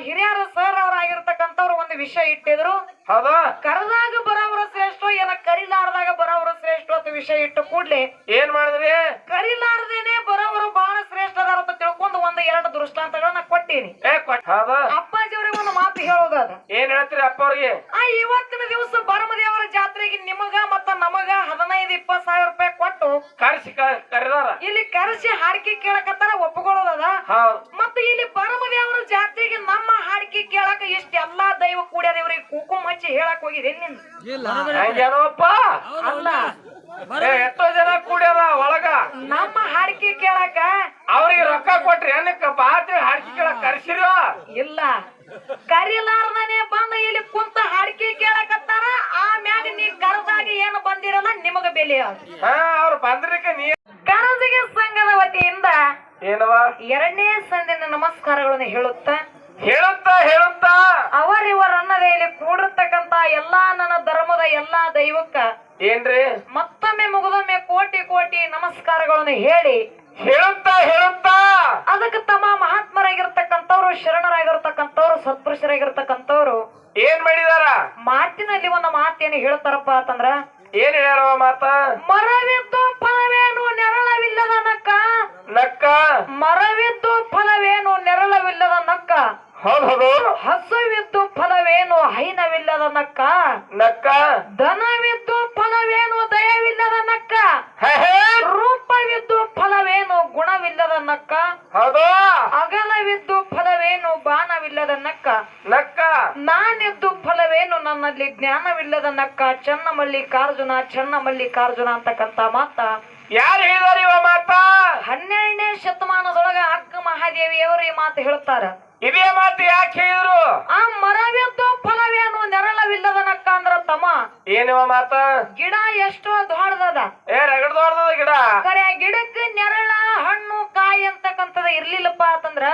ಹಿರಿಯರ ಸರ್ ಅವರಾಗಿರ್ತಕ್ಕಂಥವ್ರು ಒಂದು ವಿಷಯ ಇಟ್ಟಿದ್ರು. ಹೌದಾ? ಕರೆದಾಗ ಬರೋವ್ರ ಶ್ರೇಷ್ಠ ಏನ ಕರಿಲಾರ್ದಾಗ ಬರೋವ್ರ ಶ್ರೇಷ್ಠ ಅಂತ ವಿಷಯ ಇಟ್ಟು ಕೂಡ್ಲಿ ಏನ್ ಮಾಡಿದ್ರಿ? ಕರಿಲಾರ್ದೇನೆ ಬರೋವ್ರು ಬಹಳ ಶ್ರೇಷ್ಠ ಅದಾರ ಅಂತ ತಿಳ್ಕೊಂಡು ಒಂದು ಎರಡು ದೃಷ್ಟಾಂತಗಳನ್ನ ಕೊಟ್ಟೀನಿ. ಅಪ್ಪಾಜಿ ಅವ್ರಿಗೆ ಒಂದು ಮಾತು ಹೇಳೋದಾದ. ಏನ್ ಹೇಳ್ತೀರಿ ಅಪ್ಪ ಅವ್ರಿಗೆ ಆ ಇವತ್ತಿನ ದಿವಸ ಬರಮದೇವರ ಜಾತ್ರೆಗೆ ನಿಮಗ ಮತ್ತ ನಮಗ ಹದಿನೈದು ಇಪ್ಪತ್ ಸಾವಿರ ರೂಪಾಯಿ ಕೊಟ್ಟು ಕರೆಸಿ ಕರೆದಾರ? ಇಲ್ಲಿ ಕರೆಸಿ ಹಾಡಿಕೆ ಕೇಳಕತ್ತಾರ ಒಪ್ಕೊಳ್ಳೋದದ ಹೌದ್. ಮತ್ತೆ ಇಲ್ಲಿ ಬರಮದೇವರ ಜಾತ್ರೆಗೆ ನಮ್ಮ ಹಾಡಿಕೆ ಕೇಳಕ ಇಷ್ಟ ಎಲ್ಲಾ ದೈವ ಕೂಡ್ಯಾದ ಇವ್ರಿಗೆ ಕುಕುಮ ಹಚ್ಚಿ ಹೇಳಕ್ ಹೋಗಿದೆ ನಿನ್? ಜನಪ್ಪ ಅಲ್ಲ. ಎಷ್ಟೋ ಜನ ಕೂಡ್ಯಾರ ಒಳಗ. ನಮ್ಮ ಹಾಡಿಕೆ ಕೇಳಕ ಅವ್ರಿಗೆ ರೊಕ್ಕ ಕೊಟ್ರಿ ಏನಕ್ಕ ಬಾತ್ರಿ ಹಾಡಿಕೆ ಕೇಳಕ್ ಕರ್ಸಿರೋ? ಇಲ್ಲ. ಕರಿಲಾರ್ದನೆ ಬಂದ ಇಲ್ಲಿ ಕುಂತ ಹಾಡಿಕೆ ಕೇಳಕತ್ತಾರ ಆಮ್ಯಾಗ ನೀ ಕರೆದಾಗ ಏನು ಬಂದಿರಲ್ಲ ನಿಮಗ ಬೆಲೆ ಅವ್ರು ಬಂದ್ರಿಕ ನೀ ಕರಜಿಗೆ ಸಂಘದ ವತಿಯಿಂದ ಏನವ? ಎರಡನೇ ಸಂದಿನ ನಮಸ್ಕಾರಗಳನ್ನ ಹೇಳುತ್ತ? ಹೇಳುತ್ತ ಹೇಳುತ್ತ ಅವರಿವರ ಅನ್ನದೇ ಇಲ್ಲಿ ಕೂಡಿರ್ತಕ್ಕಂತ ಎಲ್ಲಾ ನನ್ನ ಧರ್ಮದ ಎಲ್ಲಾ ದೈವಕ್ಕ ಏನ್ರಿ? ಮತ್ತೊಮ್ಮೆ ಮುಗಿದೊಮ್ಮೆ ಕೋಟಿ ಕೋಟಿ ನಮಸ್ಕಾರಗಳನ್ನು ಹೇಳಿ ಹೇಳುತ್ತ ಹೇಳುತ್ತ? ಅದಕ್ಕೆ ತಮ್ಮ ಮಹಾತ್ಮರಾಗಿರ್ತಕ್ಕಂಥವ್ರು ಶರಣರಾಗಿರ್ತಕ್ಕಂಥವ್ರು ಸತ್ಪುರುಷರಾಗಿರ್ತಕ್ಕಂಥವ್ರು ಏನ್ ಮಾಡಿದಾರ? ಮಾತಿನಲ್ಲಿ ಒಂದು ಮಾತೇನು ಹೇಳ್ತಾರಪ್ಪ ಅಂತಂದ್ರ ಏನ್ ಹೇಳ ಮಾತ? ಮರವಿದ್ದು ಫಲವೇನು ನೆರಳವಿಲ್ಲದ ನಕ್ಕ? ನಕ್ಕ? ಮರವಿದ್ದು ಫಲವೇನು ನೆರಳವಿಲ್ಲದ ನಕ್ಕ? ಹೌದು. ಹಸುವಿದ್ದು ಫಲವೇನು ಹೈನವಿಲ್ಲದ ನಕ್ಕ? ನಕ್ಕ? ಧನವಿದ್ದು ಫಲವೇನು ದಯವಿಲ್ಲದ ನಕ್ಕ. ರೂಪವಿದ್ದು ಫಲವೇನು ಗುಣವಿಲ್ಲದ ನಕ್ಕ? ಅಗಲವಿದ್ದು ಫಲವೇನು ಬಾಣವಿಲ್ಲದ ನಕ್ಕ? ನಕ್ಕ. ನಾನಿದ್ದು ಫಲವೇನು ನನ್ನಲ್ಲಿ ಜ್ಞಾನವಿಲ್ಲದ ನಕ್ಕ? ಚನ್ನಮಲ್ಲಿ ಮಲ್ಲಿಕಾರ್ಜುನ ಚನ್ನಮಲ್ಲಿ ಮಲ್ಲಿಕಾರ್ಜುನ ಅಂತಕ್ಕಂತ ಮಾತ. ಯಾರು ಹೇಳಿದಾರ ಇವ ಮಾತ? ಹನ್ನೆರಡನೇ ಶತಮಾನದೊಳಗ ಅಕ್ಕ ಮಹಾದೇವಿಯವರು ಈ ಮಾತು ಹೇಳ್ತಾರ. ಇದೇ ಮಾತು ಯಾಕೆ ಹೇಳಿದ್ರು? ಆ ಮರವಿದ್ದು ಫಲವೇನು ನೆರಳವಿಲ್ಲದ ನಕ್ಕ ಅಂದ್ರ ತಮ್ಮ. ಏನಿವ ಮಾತ? ಗಿಡ ಎಷ್ಟೋ ದೊಡ್ಡದದ. ಏ ರಗಡ್ ದೊಡ್ಡದ ಗಿಡ. ಕರೆ ಗಿಡಕ್ಕೆ ನೆರಳ ಹಣ್ಣು ಕಾಯಿ ಅಂತಕ್ಕಂಥದ್ದು ಇರ್ಲಿಲ್ಲಪ್ಪ ಅಂತಂದ್ರ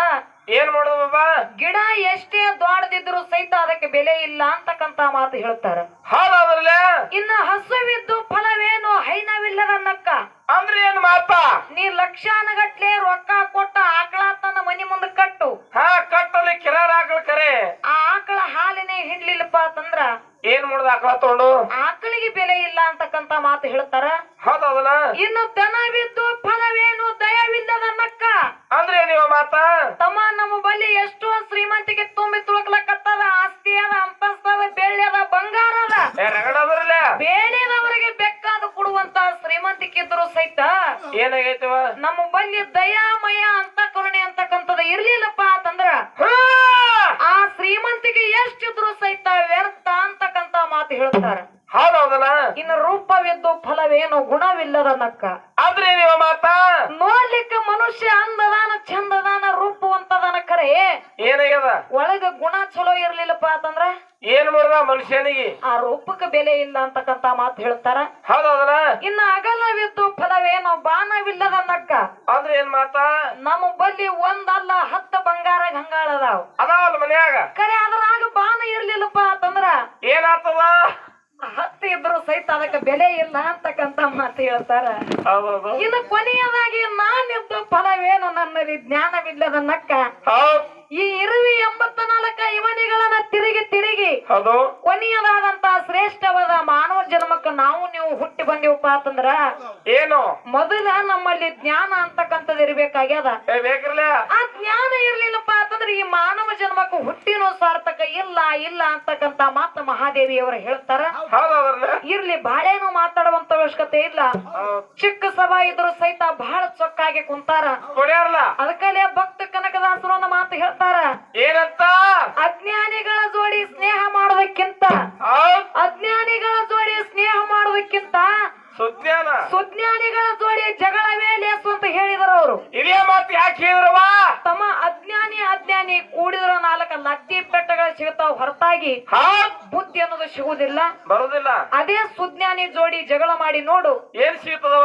ಏನ್ ಮಾಡುದು ಬಾಬಾ ಗಿಡ ಎಷ್ಟೇ ದೊಡ್ಡದಿದ್ರು ಸಹಿತ ಅದಕ್ಕೆ ಬೆಲೆ ಇಲ್ಲ ಅಂತಕ್ಕಂತ ಮಾತು ಹೇಳ್ತಾರ. ಹೌದಲ್ಲ ಇನ್ನು ಹಸುವಿದ್ದು ಫಲವೇನು ಹೈನವಿಲ್ಲದನ್ನಕ್ಕ ಅಂದ್ರೆ ಏನ್ ಮಾತ? ನೀ ಲಕ್ಷಾನಗಟ್ಲೆ ರೊಕ್ಕ ಕೊಟ್ಟ ಆಕಳ ಮನಿ ಮುಂದೆ ಕಟ್ಟು. ಹಾ ಕಟ್ಟಲ್ಲಿ ಕಿರಾರ ಆಕಳ ಕರೆ. ಆ ಆಕಳ ಹಾಲಿನೇ ಹಿಡ್ಲಿಲ್ಲಪ್ಪ ಅಂತಂದ್ರ? ಏನ್ ಮಾಡುದು ಆಕಳ ತಗೊಂಡು? ಆಕಳಿಗೆ ಬೆಲೆ ಇಲ್ಲ ಅಂತಕ್ಕಂತ ಮಾತು ಹೇಳ್ತಾರ? ಹೌದಲ್ಲ. ಇನ್ನು ದನವಿದ್ದು ಫಲವೇನು ದಯವಿಲ್ಲದ ನಕ್ಕ? ಅಂದ್ರೆ ನೀವು ಮಾತ? ತಮ್ಮ ನಮ್ಮ ಬಳಿ ಎಷ್ಟೋ ಶ್ರೀಮಂತಿಗೆ ತುಂಬಿ ತುಳುಕ್ಲಕತ್ತದ ಆಸ್ತಿ ಅದ ಅಂತಸ್ತದ ಬೆಳ್ಳಿ ಅದ ಬಂಗಾರ ಅದ. ರಗಡ್ ಬೇಕಾದ ಕೊಡುವಂತ ಶ್ರೀಮಂತಿಕೆ ಇದ್ರು ಸಹಿತ ಏನಾಗೈತವ ನಮ್ಮ ಬಳಿ ದಯಾಮಯ ಅಂತ ಕರುಣೆ ಅಂತಕ್ಕಂಥದ್ದು ಇರ್ಲಿಲ್ಲಪ್ಪ ಅಂತಂದ್ರ ಹಾ! ಆ ಶ್ರೀಮಂತಿಗೆ ಎಷ್ಟಿದ್ರು ಸಹಿತ ವ್ಯರ್ಥ ಅಂತಕ್ಕಂತ ಮಾತು ಹೇಳ್ತಾರ ಹೌದೌದಲ್ಲ ಇನ್ನು ರೂಪವಿದ್ದು ಫಲವೇನು ಗುಣವಿಲ್ಲದ ನಕ್ಕ. ಆದ್ರೆ ಏನಿವ ಮಾತ? ನೋಡ್ಲಿಕ್ಕೆ ಮನುಷ್ಯ ಅಂದದಾನ ಚಂದದಾನ ರೂಪವಂತದಾನ ಕರೆ. ಏನಾಗ್ಯದ? ಒಳಗ ಗುಣ ಚಲೋ ಇರ್ಲಿಲ್ಲಪ್ಪ ಅಂತಂದ್ರ? ಏನ್ ಮಾಡುದ ಮನುಷ್ಯನಿಗೆ? ಆ ರೂಪಕ್ಕೆ ಬೆಲೆ ಇಲ್ಲ ಅಂತಕ್ಕಂತ ಮಾತು ಹೇಳ್ತಾರ. ಹೌದೌದಲ್ಲ ಇನ್ನು ಅಗಲವಿದ್ದು ಫಲವೇನು ಬಾಣವಿಲ್ಲದ ನಕ್ಕ. ಅಂದ್ರೆ ಏನ್ ಮಾತಾ? ನಮ್ಮ ಬಲ್ಲಿ ಒಂದಲ್ಲ ಹತ್ತು ಬಂಗಾರ ಗಂಗಾಳ ಅದಾವ. ಅದಾವಲ್ಲ ಮನ್ಯಾಗ? ಖರೆ ಅದ್ರಾಗ ಬಾಣ ಇರ್ಲಿಲ್ಲಪ್ಪ ಅಂತಂದ್ರ ಏನಾಗ್ತದ ಹತ್ತು ಇದ್ರು ಸಹಿತ ಅದಕ್ಕೆ ಬೆಲೆ ಇಲ್ಲ ಅಂತಕ್ಕಂತ ಮಾತು ಹೇಳ್ತಾರ. ಇನ್ನು ಕೊನೆಯದಾಗಿ ನಾನಿದ್ದು ಫಲವೇನು ನನ್ನಲ್ಲಿ ಜ್ಞಾನವಿಲ್ಲದ ನಕ್ಕ? ಈ ಇರುವಿ ಎಂಬತ್ತ ನಾಲ್ಕ ಇವನಿಗಳನ್ನ ತಿರುಗಿ ತಿರುಗಿ ಹೌದು. ಕೊನೆಯದಾದಂತ ಶ್ರೇಷ್ಠವಾದ ಮಾನವ ಜನ್ಮಕ್ಕೆ ನಾವು ನೀವು ಹುಟ್ಟಿ ಬಂದಿವಪ್ಪ ಅಂತಂದ್ರ ಏನು? ಮೊದಲ ನಮ್ಮಲ್ಲಿ ಜ್ಞಾನ ಅಂತಕ್ಕಂಥದ್ದು ಇರ್ಬೇಕಾಗ್ಯದ. ಆ ಜ್ಞಾನ ಇರ್ಲಿಲ್ಲಪ್ಪ ಅಂತಂದ್ರೆ ಈ ಮಾನವ ಜನ್ಮಕ್ಕೆ ಹುಟ್ಟಿನೋ ಸಾರ್ಥಕ ಇಲ್ಲ ಇಲ್ಲ ಅಂತಕ್ಕಂತ ಮಾತು ಮಹಾದೇವಿಯವರು ಹೇಳ್ತಾರ. ಹೌದೌದ್ರಲ್ಲ ಇರ್ಲಿ ಬಾಳೇನು ಮಾತಾಡುವಂತ ಅವಶ್ಯಕತೆ ಇಲ್ಲ. ಚಿಕ್ಕ ಸಭಾ ಇದ್ರು ಸಹಿತ ಬಹಳ ಚೊಕ್ಕಾಗಿ ಕುಂತಾರ. ಅದಕ್ಕಲ್ಲೇ ಭಕ್ತ ಕನಕದಾಸರು ಮಾತು ಹೇಳ್ತಾರ. ಏನಂತ? ಅಜ್ಞಾನಿಗಳ ಜೋಡಿ ಸ್ನೇಹ ಮಾಡೋದಕ್ಕಿಂತ ಅಜ್ಞಾನಿಗಳ ಜೋಡಿ ಸ್ನೇಹ ಮಾಡೋದಕ್ಕಿಂತ ಸುಜ್ಞಾನ. ಸುಜ್ಞಾನಿಗಳ ಜೋಡಿ ಜಗಳವೇ ಲೇಸು ಅಂತ ಹೇಳಿದರು ಅವರು. ಇದೇ ಮಾತು ಯಾಕೆ ಹೇಳಿದ್ರವ ತಮ್ಮ ಅಜ್ಞಾನಿ ಅಜ್ಞಾನಿ ಕೂಡಿದ್ರ ನಾಲ್ಕ ಲದ್ದಿ ಬೆಟ್ಟಗಳು ಸಿಗ್ತಾವ ಹೊರತಾಗಿ ಬುದ್ಧಿ ಅನ್ನೋದು ಸಿಗುವುದಿಲ್ಲ. ಬರುದಿಲ್ಲ ಅದೇ ಸುಜ್ಞಾನಿ ಜೋಡಿ ಜಗಳ ಮಾಡಿ ನೋಡು. ಏನ್ ಸಿಗ್ತದವ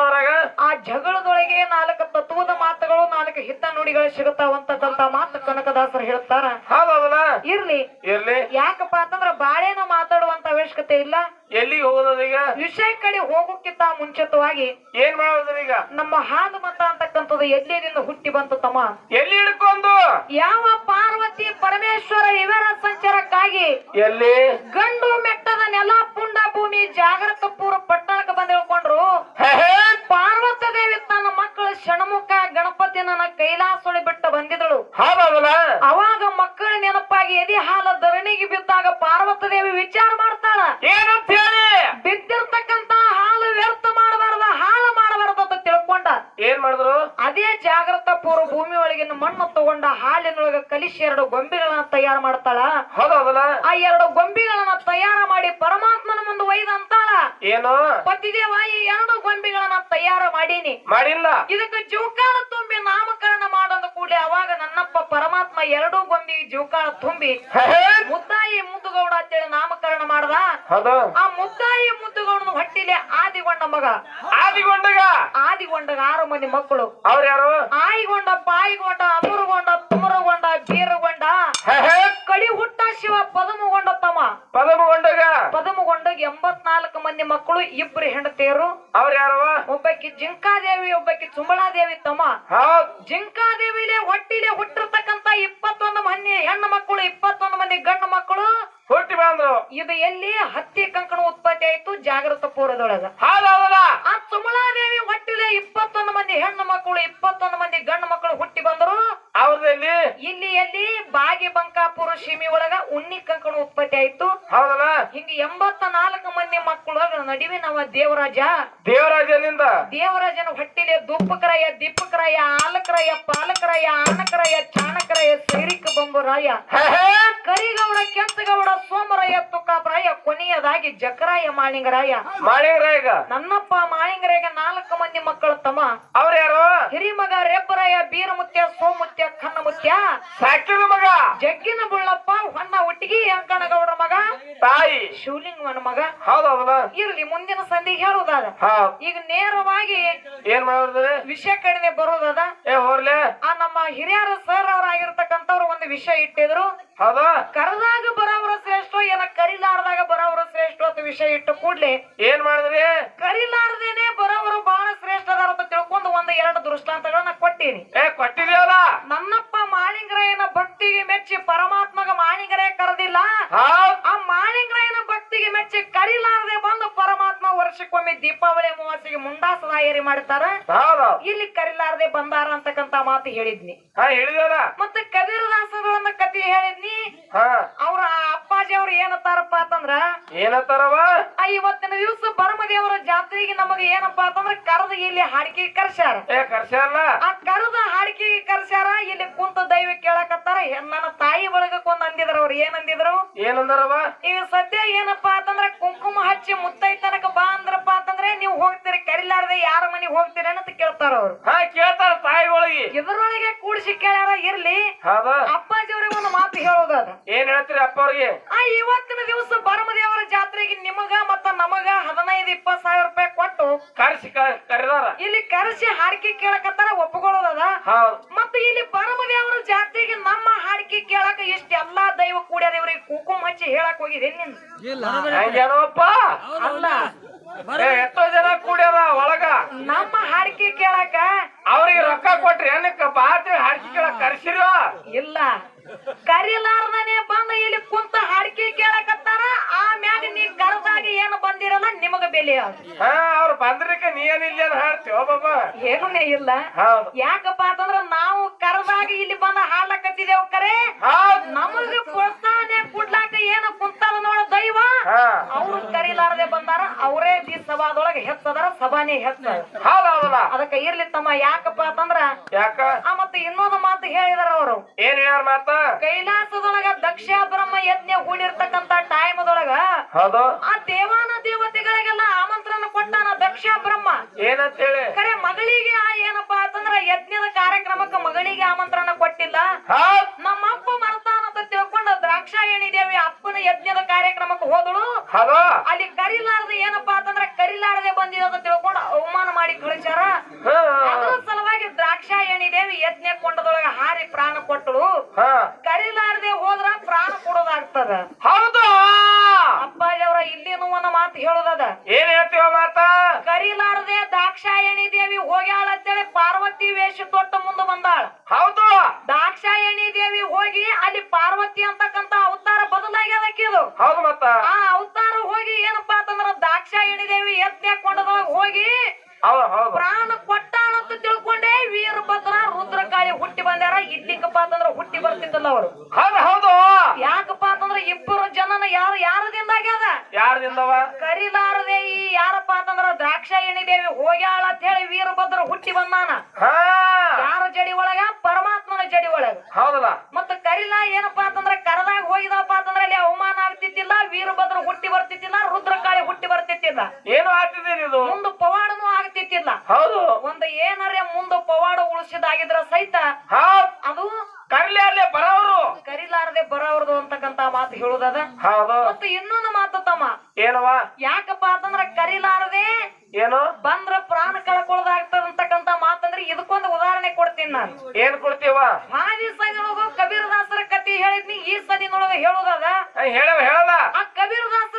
ಆ ಜಗಳದೊಳಗೆ ನಾಲ್ಕು ತತ್ವದ ಮಾತುಗಳು ನಾಲ್ಕು ಹಿತ ನುಡಿಗಳು ಸಿಗುತ್ತಾವ ಅಂತಕ್ಕಂತ ಮಾತು ಕನಕದಾಸರು ಹೇಳ್ತಾರ ಹೌದಲ್ಲ ಇರ್ಲಿ. ಇರ್ಲಿ. ಯಾಕಪ್ಪ ಅಂತಂದ್ರ ಬಾಳೇನ ಮಾತಾಡುವಂತ ಅವಶ್ಯಕತೆ ಇಲ್ಲ. ಎಲ್ಲಿಗೆ ಹೋಗೋದೀಗ ವಿಷಯ ಕಡೆ ಹೋಗೋಕ್ಕಿಂತ ಮುಂಚಿತವಾಗಿ ಏನ್ ಮಾಡೋದೀಗ ನಮ್ಮ ಹಾಲು ಮತ ಅಂತಕ್ಕಂಥದ್ದು ಎಲ್ಲಿದಿಂದ ಹುಟ್ಟಿ ಬಂತು ತಮ್ಮ? ಎಲ್ಲಿ ಹಿಡ್ಕೊಂಡು? ಯಾವ ಪಾರ್ವತಿ ಪರಮೇಶ್ವರ ಇವರ ಸಂಚಾರಕ್ಕಾಗಿ ಎಲ್ಲಿ? ಗಂಡು ಮೆಟ್ಟದ ನೆಲ ಪುಂಡ ಭೂಮಿ ಜಾಗೃತ ಪೂರ್ವ ಪಟ್ಟಣಕ್ಕೆ ಬಂದು ಹೇಳ್ಕೊಂಡ್ರು. ಪಾರ್ವತ ದೇವಿ ತನ್ನ ಮಕ್ಕಳು ಷಣ್ಮುಖ ನನ್ನ ಕೈಲಾಸೊಳಿ ಬಿಟ್ಟು ಬಂದಿದಳು ಅವಾಗ ಮಕ್ಕಳ ನೆನಪಾಗಿ ಎದಿ ಹಾಲ ಧರಣಿಗೆ ಬಿದ್ದಾಗ ಪಾರ್ವತ ದೇವಿ ವಿಚಾರ ಮಾಡ್ತಾಳ ಏನಂತ ಹೇಳಿ ಬಿದ್ದಿರ್ತಕ್ಕಂತ ಹಾಲು ವ್ಯರ್ಥ ಮಾಡಬಾರ್ದ ಹಾಳು ಮಾಡಬಾರ್ದ ಅಂತ ತಿಳ್ಕೊಂಡ ಏನ್ ಮಾಡಿದ್ರು ಅದೇ ಜಾಗೃತ ಪೂರ್ವ ಭೂಮಿ ಒಳಗಿನ ಮಣ್ಣು ತಗೊಂಡ ಎರಡು ಗೊಂಬೆಗಳನ್ನ ತಯಾರು ಮಾಡ್ತಾಳ? ಆ ಎರಡು ಗೊಂಬೆಗಳನ್ನ ತಯಾರು ಮಾಡಿ ಪರಮಾತ್ಮನ ಮುಂದೆ ಒಯ್ದ ಅಂತಾಳ ಏನು? ಪತಿದೇವ ಈ ಎರಡು ಗೊಂಬೆಗಳನ್ನ ತಯಾರು ಮಾಡೀನಿ. ಮಾಡಿಲ್ಲ? ಇದಕ್ಕೆ ಜೀವಕಾಳ ತುಂಬಿ ನಾಮಕರಣ ಮಾಡೋದು ಕೂಡಲೇ ಅವಾಗ ನನ್ನಪ್ಪ ಪರಮಾತ್ಮ ಎರಡು ಗೊಂಬಿ ಜೀವಕಾಲ ತುಂಬಿ. ಮುದ್ದಾಯಿ ಮುದ್ದುಗೌಡ ಅಂತೇಳಿ ನಾಮಕರಣ ಮಾಡ್ದ. ಆ ಮುದ್ದಾಯಿ ಮುದ್ದುಗೌಡನ ಹೊಟ್ಟಿಲೆ ಆದಿಗೊಂಡ ಮಗ. ಆದಿಗೊಂಡಗ? ಆದಿಗೊಂಡಗ ಆರು ಮಂದಿ ಮಕ್ಕಳು. ಅವ್ರ ಯಾರು? ಆಯಿಗೊಂಡ ಬಾಯಿಗೊಂಡ ಅಮರುಗೊಂಡ ಪದಮಗೊಂಡ ತಮ್ಮ ಪದಮಗೊಂಡಗ ಪದಮಗೊಂಡ ಎಂಬತ್ನಾಲ್ಕು ಮಂದಿ ಮಕ್ಕಳು ಇಬ್ರು ಹೆಂಡತಿಯರು. ಅವ್ರ ಯಾರವ ಒಬ್ಬಾಕಿ ಜಿಂಕಾದೇವಿ ಒಬ್ಬಾಕಿ ಚುಂಬಳಾದೇವಿ ತಮ್ಮ ಜಿಂಕಾದೇವಿಲೆ ಹೊಟ್ಟಿಲೆ ಹುಟ್ಟಿರ್ತಕ್ಕಂತ ಇಪ್ಪತ್ತೊಂದು ಮಂದಿ ಹೆಣ್ಣು ಮಕ್ಕಳು ಇಪ್ಪತ್ತೊಂದು ಮಂದಿ ಗಂಡು ಮಕ್ಕಳು. ಹುಟ್ಟಿ ಬಂದ್ರು. ಇದು ಎಲ್ಲಿ? ಹತ್ತಿ ಕಂಕಣ ಉತ್ಪತ್ತಿ ಆಯ್ತು ಜಾಗೃತ ಪೂರ್ವದೊಳಗ ಆ ಸುಮಳಾದೇವಿ ಹೊಟ್ಟಿಲೆ ಇಪ್ಪತ್ತೊಂದು ಮಂದಿ ಹೆಣ್ಣು ಮಕ್ಕಳು ಇಪ್ಪತ್ತೊಂದು ಮಂದಿ ಗಂಡು ಮಕ್ಕಳು. ಇಲ್ಲಿ ಎಲ್ಲಿ ಬಾಗಿ ಬಂಕಾಪುರ ಸೀಮಿ ಒಳಗ ಉಣ್ಣಿ ಕಂಕಣ ಉತ್ಪತ್ತಿ ಆಯ್ತು. ಹೌದಲ್ಲ? ಹಿಂಗ ಎಂಬತ್ತ ನಾಲ್ಕು ಮಂದಿ ಮಕ್ಕಳೊಳಗ ನಡುವೆ ನಾವ ದೇವರಾಜ. ದೇವರಾಜನಿಂದ ದೇವರಾಜನ ಹೊಟ್ಟಿಲೆ ದುಪ್ಪಕರಾಯ ದಿಪ್ಪಕರಾಯ ಆಲಕರಾಯ ಪಾಲಕರಾಯ ಆನಕರಾಯ ಚಾಣಕರಾಯ ಸೈರಿಕ ಬಂಬರಾಯ. ಕರಿಗೌಡ ಕೆಂತಗೌಡ ಸೋಮರಾಯ ತುಕಾಪರಾಯ ಕೊನೆಯದಾಗಿ ಜಕರಾಯ ಮಾಳಿಂಗರಾಯ ಮಾಡಿದ್ರ ಈಗ ನನ್ನಪ್ಪ ಮಾಳಿಂಗರಾಯ ನಾಲ್ಕು ಮಂದಿ ಮಕ್ಕಳ ತಮ್ಮ. ಅವ್ರ ಯಾರು? ಹಿರಿಮಗ ರೆಬ್ಬರಯ್ಯ ಬೀರಮುತ್ಯ ಸೋಮುತ್ಯ ಕಣ್ಣಮುತ್ಯ ಸಾಕಿದ ಮಗ. ಜಗ್ಗಿನ ಬುಳ್ಳಪ್ಪ ಹೊನ್ನ ಒಟ್ಟಿಗೆ ಅಂಕಣಗೌಡ ಮಗ ತಾಯಿ. ಶಿವಲಿಂಗನ ಮಗ. ಹೌದೌದ ಇರ್ಲಿ ಮುಂದಿನ ಸಂಧಿಗೆ ಹೇಳುವುದಾದ. ಈಗ ನೇರವಾಗಿ ಏನ್ ಮಾಡಿದ್ರಿ ವಿಷಯ ಕಡಿಮೆ ಬರೋದದ. ಏ ಹೋರ್ಲೆ. ಆ ನಮ್ಮ ಹಿರಿಯರ ಸರ್ ಅವರಾಗಿರ್ತಕ್ಕಂಥವ್ರು ಒಂದು ವಿಷಯ ಇಟ್ಟಿದ್ರು. ಹೌದಾ. ಕರೆದಾಗ ಬರೋವ್ರ ಶ್ರೇಷ್ಠ ಏನ ಕರಿಲಾರದಾಗ ಬರೋವ್ರ ಶ್ರೇಷ್ಠ ಅಂತ ವಿಷಯ ಇಟ್ಟು ಕೂಡ್ಲೆ. ಏನ್ ಮಾಡಿದ್ರಿ? ಕರಿಲಾರದೇನೆ ಬರೋರು ಬಹಳ ಶ್ರೇಷ್ಠ ಅದಾರ. ಅಂತ ತಿಳ್ಕೊಂಡು ಒಂದ್ ಎರಡು ದೃಷ್ಟಾಂತಗಳನ್ನ ಕೊಟ್ಟೀನಿ. ಏ ಕೊಟ್ಟಿದ್ಯಲ್ಲ? ನನ್ನಪ್ಪ ಮಾಳಿಂಗರಾಯನ ಭಕ್ತಿಗೆ ಮೆಚ್ಚಿ ಪರಮಾತ್ಮಗ ಮಾಳಿಂಗರೇ ಕರೆದಿಲ್ಲ. ಆ ಮಾಳಿಂಗರಾಯನ ಭಕ್ತಿಗೆ ಮೆಚ್ಚಿ ಕರಿಲಾರದೆ ಬಂದು ಪರಮಾತ್ಮ ವರ್ಷಕ್ಕೊಮ್ಮೆ ದೀಪಾವಳಿ ಅಮಾವಾಸ್ಯೆಗೆ ಮುಂಡಾಸ ತಯಾರಿ ಮಾಡ್ತಾರ ಇಲ್ಲಿ ಕರಿಲಾರದೆ ಬಂದಾರ ಅಂತಕ್ಕಂತ ಮಾತು ಹೇಳಿದ್ನಿ. ಹೇಳಿದಾರ ಮತ್ತೆ ಕಬೀರದಾಸರು ಒಂದು ಕಥೆ ಹೇಳಿದ್ನಿ. ಅವ್ರ ಅಪ್ಪಾಜಿ ಅವ್ರು ಏನತ್ತಾರಪ್ಪ ಅಂತಂದ್ರ? ಏನತ್ತಾರವ ಇವತ್ತಿನ ದಿವಸ ಬರಮದೇವರ ಜಾತ್ರೆಗೆ ನಮಗೆ ಏನಪ್ಪ ಅಂತಂದ್ರ ಕರೆದ ಇಲ್ಲಿ ಹಾಡಿಕೆ ಕರ್ಸ್ಯಾರ. ಏ ಕರ್ಸಲ್ಲ ಆ ಕರೆದ ಹಾಡಿಕೆ ಕರ್ಸ್ಯಾರ ಇಲ್ಲಿ ಕುಂತ ದೈವ ಕೇಳಕತ್ತಾರ ನನ್ನ ತಾಯಿ ಒಳಗ ಒಂದ್ ಅಂದಿದ್ರ ಅವ್ರು. ಏನಂದಿದ್ರು ಏನಂದಾರವ? ಈಗ ಸದ್ಯ ಏನಪ್ಪಾ ಅಂತಂದ್ರ ಕುಂಕುಮ ಹಚ್ಚಿ ಮುತ್ತೈ ತನಕ ಬಾ ಅಂದ್ರಪ್ಪ ಅಂತಂದ್ರೆ ನೀವು ಹೋಗ್ತೀರಿ ಕರಿಲಾರದೆ ಯಾರ ಮನೆಗೆ ಹೋಗ್ತೀರಿ ಅಂತ ಕೇಳ್ತಾರ ಅವ್ರು. ಹಾ ಕೇಳ್ತಾರ ತಾಯಿಗಳಿಗೆ. ಇದರೊಳಗೆ ಕೂಡಿಸಿ ಕೇಳ್ಯಾರ ಇರ್ಲಿ. ಹೌದಾ? ಅಪ್ಪಾಜಿ ಅವ್ರಿಗೆ ಒಂದು ಮಾತು ಹೇಳೋದ ಏನ್ ಹೇಳ್ತೀರಿ ಅಪ್ಪ ಅವ್ರಿಗೆ ಆ ಇವತ್ತಿನ ದಿವಸ ಬರಮದೇವರ ಜಾತ್ರೆಗೆ ನಿಮಗ ಮತ್ತ ನಮಗ ಹದಿನೈದು ಇಪ್ಪತ್ ಸಾವಿರ ರೂಪಾಯಿ ಕೊಟ್ಟು ಕರೆಸಿ ಕರೆದಾರ? ಇಲ್ಲಿ ಕರೆಸಿ ಹಾಡಿಕೆ ಕೇಳಕತ್ತಾರ ಒಪ್ಕೊಳ್ಳೋದದ ಹೌದ್. ಮತ್ತೆ ಇಲ್ಲಿ ಬರಮದೇವರ ಜಾತ್ರೆಗೆ ನಮ್ಮ ಹಾಡಿಕೆ ಕೇಳಕ ಇಷ್ಟ ಎಲ್ಲಾ ದೈವ ಕೂಡ್ಯಾದ ಇವ್ರಿಗೆ ಕುಂಕುಮ ಹಚ್ಚಿ ಹೇಳಕ್ ಹೋಗಿದೆ ನಿನ್ ಅಲ್ಲ ಏ ಎಷ್ಟೋ ಜನ ಕೂಡ್ಯಾರ ಒಳಗ? ನಮ್ಮ ಹಾಡಿಕೆ ಕೇಳಕ ಅವ್ರಿಗೆ ರೊಕ್ಕ ಕೊಟ್ರಿ ಏನಕ್ಕ ಬಾತಿ ಹಾಡಿಕೆ ಕೇಳಕ್ ಕರ್ಸಿರೋ? ಇಲ್ಲ. ಕರಿಲಾರ್ದನೆ ಬಂದ ಇಲ್ಲಿ ಕುಂತ ಹಾಡಿಕೆ ಕೇಳಕತ್ತಾರ ಆಮ್ಯಾಗ ನೀ ಕರೆದಾಗ ಏನು ಬಂದಿರಲ್ಲ ನಿಮಗ ಬೆಲೆ ಅದು. ಹಾ ಅವ್ರು ಬಂದ್ರಿಕ ನೀ ಏನಿಲ್ಲ ಹಾಡ್ತೀವ ಬಾಬಾ? ಏನೂ ಇಲ್ಲ. ಹೌದು. ಯಾಕಪ್ಪ ಅಂತಂದ್ರ ನಾವು ಕರೆದಾಗ ಇಲ್ಲಿ ಬಂದ ಹಾಡ್ಲಕತ್ತಿದೇವ್ ಕರೆ. ಹೌದ್. ಅವ್ರು ಕರಿಲಾರದೆ ಬಂದಾರ ಅವರೇ ದಿ ಸಭಾದೊಳಗೆ ಹೆಚ್ಚದಾರ ಸಭಾನೇ ಹೆಚ್ಚ ಅದಕ್ಕೆ ಇರ್ಲಿ ತಮ್ಮ ಯಾಕಪ್ಪ ಅಂತಂದ್ರ ಯಾಕ? ಮತ್ತೆ ಇನ್ನೊಂದು ಮಾತು ಹೇಳಿದಾರ ಅವರು. ಏನ್ ಮಾತ? ಕೈಲಾಸದೊಳಗ ದಕ್ಷ ಬ್ರಹ್ಮ ಯಜ್ಞ ಹೂಡಿರ್ತಕ್ಕಂತ ಟೈಮ್ದೊಳಗ ಹೌದು. ಆ ದೇವಾನ ದೇವತೆಗಳಿಗೆಲ್ಲ ಆಮಂತ್ರಣ ಕೊಟ್ಟಾನ ದಕ್ಷ ಬ್ರಹ್ಮ ಏನಂತೇಳಿ ಖರೆ ಮಗಳಿಗೆ ಆ ಏನಪ್ಪಾ ಅಂತಂದ್ರ ಯಜ್ಞದ ಕಾರ್ಯಕ್ರಮಕ್ಕ ಮಗಳಿಗೆ ಆಮಂತ್ರಣ ಕೊಟ್ಟಿಲ್ಲ. ನಮ್ಮಪ್ಪ ಮರ್ತಾನ ಅಂತ ತಿಳ್ಕೊಂಡ ದ್ರಾಕ್ಷಾಯಣಿ ದೇವಿ ಅಪ್ಪನ ಯಜ್ಞದ ಕಾರ್ಯಕ್ರಮಕ್ಕೆ ಹೌದು ಅಲ್ಲಿ ಕರಿಲಾರದೆ ಏನಪ್ಪಾ ಅಂತಂದ್ರ ಕರಿಲಾರದೆ ಬಂದಿರೋದು ತಿಳ್ಕೊಂಡು ಅವಮಾನ ಮಾಡಿ ಕಳಿಸ್ಯಾರ. ಅದ್ರ ಸಲುವಾಗಿ ದ್ರಾಕ್ಷಾಯಣಿ ದೇವಿ ಯಜ್ಞ ಕೊಂಡದೊಳಗ ಹಾರಿ ಪ್ರಾಣ ಕೊಟ್ಟಳು. ಕರಿಲಾರದೆ ಹೋದ್ರ ಪ್ರಾಣ ಕೊಡೋದಾಗ್ತದ. ಹೌದು? ಅಪ್ಪಾಜಿ ಅವರ ಇಲ್ಲಿನೂ ಒಂದು ಮಾತು ಹೇಳೋದದ. ಏನ್ ಹೇಳ್ತೀವ ಮಾತ? ಕರಿಲಾರದೆ ದಾಕ್ಷಾಯಣಿ ದೇವಿ ಹೋಗ್ಯಾಳ ಅಂತೇಳಿ ಪಾರ್ವತಿ ವೇಷ ತೊಟ್ಟ ಮುಂದೆ ಬಂದಾಳ. ಹೌದು. ದಾಕ್ಷಾಯಣಿ ದೇವಿ ಹೋಗಿ ಅಲ್ಲಿ ಪಾರ್ವತಿ ಅಂತಕ್ಕಂತ ಅವತಾರ ಬದಲಾಗ್ಯದಕ್ಕಿದು ಹೌದು ಮತ್ತ. ಆ ಹೋಗಿ ಏನಪ್ಪಾ ಅಂತಂದ್ರ ದಾಕ್ಷಾಯಣಿ ದೇವಿ ಕೊಂಡದೊಳಗ ಹೋಗಿ ಹೌದು ಕೊಟ್ಟಾಳ ಪ್ರಾಣ ತಿಳ್ಕೊಂಡೆ ತಿಳ್ಕೊಂಡೇ ವೀರಭದ್ರ ರುದ್ರಕಾಳಿ ಹುಟ್ಟಿ ಬಂದ್ಯಾರ ಇಲ್ಲಿಕಪ್ಪ ಅಂತಂದ್ರ ಹುಟ್ಟಿ ಬರ್ತಿದ್ದಲ್ಲ ಅವರು. ಹೌದು ಯಾಕಪ್ಪ ಅಂತಂದ್ರ ಇಬ್ಬರು ಜನನ ಯಾರು ಯಾರದಿಂದ ಆಗ್ಯದ ಯಾರ್ದಿಂದವ ಕರಿಲಾರದೆ ಈ ಯಾರಪ್ಪ ಅಂತಂದ್ರ ದ್ರಾಕ್ಷಾಯಣಿ ದೇವಿ ಹೋಗ್ಯಾಳ ಅಂತ ಹೇಳಿ ವೀರಭದ್ರ ಹುಟ್ಟಿ ಬಂದಾನ. ಯಾರ ಜಡಿ ಒಳಗ? ಪರಮಾತ್ಮನ ಜಡಿ ಒಳಗ. ಹೌದಲ್ಲ. ಮತ್ತ ಕರಿಲಾ ಏನಪ್ಪಾ ಅಂತಂದ್ರ ಕರದಾಗ ಅಂತಂದ್ರೆ ಅಲ್ಲಿ ಅವಮಾನ ಆಗ್ತಿದ್ದಿಲ್ಲ ವೀರಭದ್ರ ಹುಟ್ಟಿ ಬರ್ತಿದ್ದಿಲ್ಲ ರುದ್ರಕಾಳಿ ಹುಟ್ಟಿ ಬರ್ತಿದ್ದಿಲ್ಲ ಏನು ಆಗ್ತಿದ್ದೀರಿ ಇದು ಮುಂದ ಪವಾಡನು ಆಗ್ತಿದ್ದಿಲ್ಲ ಹೌದು. ಒಂದು ಏನಾರ ಮುಂದ ಪವಾಡ ಉಳಿಸಿದಾಗಿದ್ರ ಸಹಿತ ಅದು ಕರ್ಲಿ ಬರವರು. ಬರೋರು ಕರಿಲಾರದೆ ಬರೋರ್ದು ಅಂತಕ್ಕಂತ ಮಾತು ಹೇಳುದದ? ಹೌದು. ಮತ್ತ ಇನ್ನೊಂದು ಮಾತು ತಮ್ಮ. ಏನವ? ಯಾಕಪ್ಪ ಅಂತಂದ್ರ ಕರಿಲಾರದೆ ಏನು? ಬಂದ್ರ ಪ್ರಾಣ ಕಳ್ಕೊಳ್ಳೋದಾಗ್ತದ ಅಂತಕ್ಕಂತ ಮಾತಂದ್ರೆ ಇದಕ್ಕೊಂದು ಉದಾಹರಣೆ ಕೊಡ್ತೀನಿ ನಾನು. ಏನ್ ಕೊಡ್ತೀವ? ಹಾದಿ ಸದಿನೊಳಗ ಹೇಳಿದ್ನಿ ಈ ಸತಿ ನೋಡೋದ ಹೇಳೋದದ ಹೇಳವ ಹೇಳದ ಆ ಕಬೀರದಾಸ್